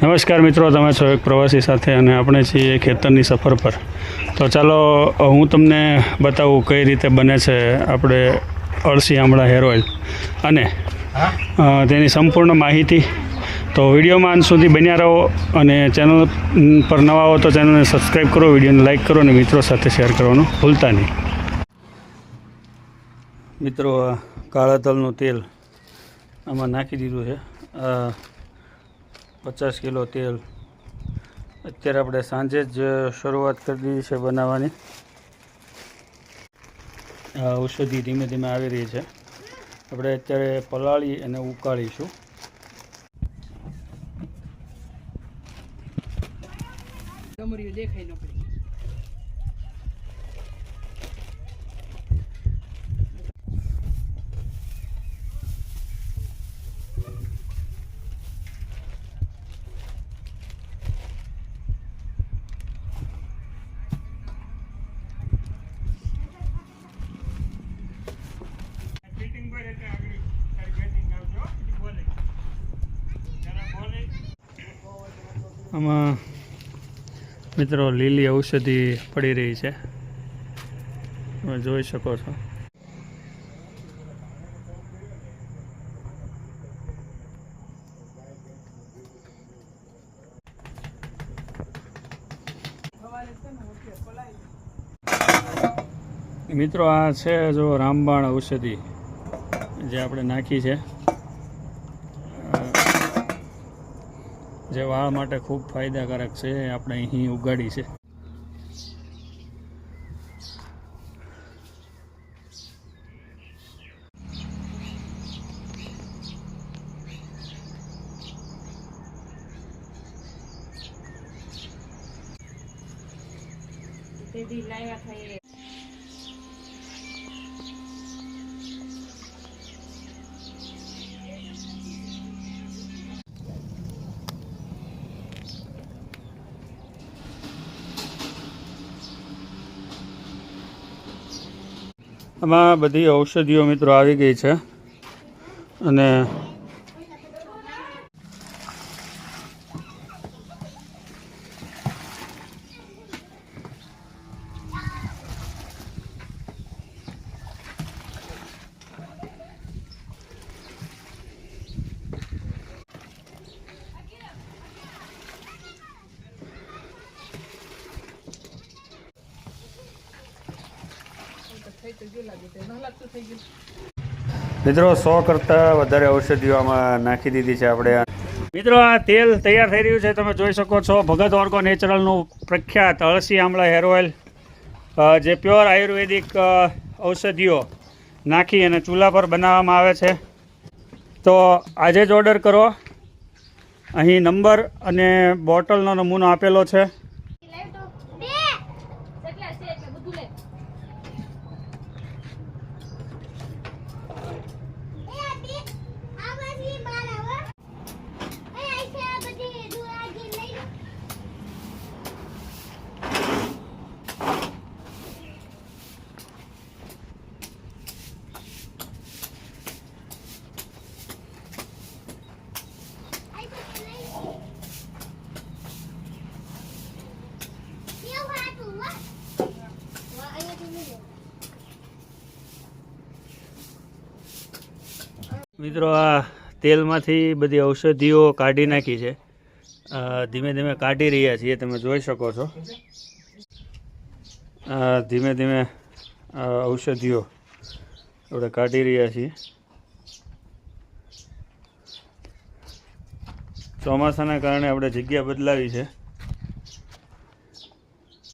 નમસ્કાર મિત્રો તમે છો એક પ્રવાસી સાથે અને આપણે છીએ ખેતરની સફર પર. તો ચાલો હું તમને બતાવું કઈ રીતે બને છે આપણે અળસી આમળા હેર ઓઇલ. અને તેની સંપૂર્ણ માહિતી. તો વિડીયોમાં અંત સુધી બન્યા રહો અને ચેનલ પર નવા હો તો ચેનલને સબસ્ક્રાઈબ કરો વિડીયોને લાઇક કરો અને મિત્રો સાથે શેર કરવાનું ભૂલતા નહીં. મિત્રો કાળા તલનું તેલ આમાં નાખી દીધું છે. પચાસ કિલો તેલ. અત્યારે આપણે સાંજે જ શરૂઆત કરી દીધી છે બનાવવાની. ઔષધિ ધીમે ધીમે આવી રહી છે. આપણે અત્યારે પલાળી અને ઉકાળીશું. દેખાય આમાં મિત્રો લીલી ઔષધિ પડી રહી છે. તમે જોઈ શકો છો. મિત્રો આ છે જો રામબાણ ઔષધિ જે આપણે નાખી છે. જે વાળ માટે ખૂબ ફાયદાકારક છે આપણે અહીં ઉગાડી છે. તેથી લાવ્યા થાય આમાં બધી ઔષધિઓ મિત્રો આવી ગઈ છે. અને થઈ તો ગયું લાગે તો ન લાગતું થઈ ગયું મિત્રો સો કરતાં વધારે ઔષધિઓ આમાં નાખી દીધી છે આપણે. મિત્રો આ તેલ તૈયાર થઈ રહ્યું છે. તમે જોઈ શકો છો ભગત ઓર્ગો નેચરલનું પ્રખ્યાત અળસી આમળા હેર ઓઇલ જે પ્યોર આયુર્વેદિક ઔષધિઓ નાખી અને ચૂલા પર બનાવવામાં આવે છે. તો આજે જ ઓર્ડર કરો. અહીં નંબર અને બોટલનો નમૂનો આપેલો છે. મિત્રો, આ તેલમાંથી બધી ઔષધિઓ કાઢી નાખી છે. ધીમે ધીમે કાઢી રહ્યા છીએ, તમે જોઈ શકો છો. ધીમે ધીમે ઔષધિઓ આપણે કાઢી રહ્યા છીએ. ચોમાસાના કારણે આપણે જગ્યા બદલાવી છે.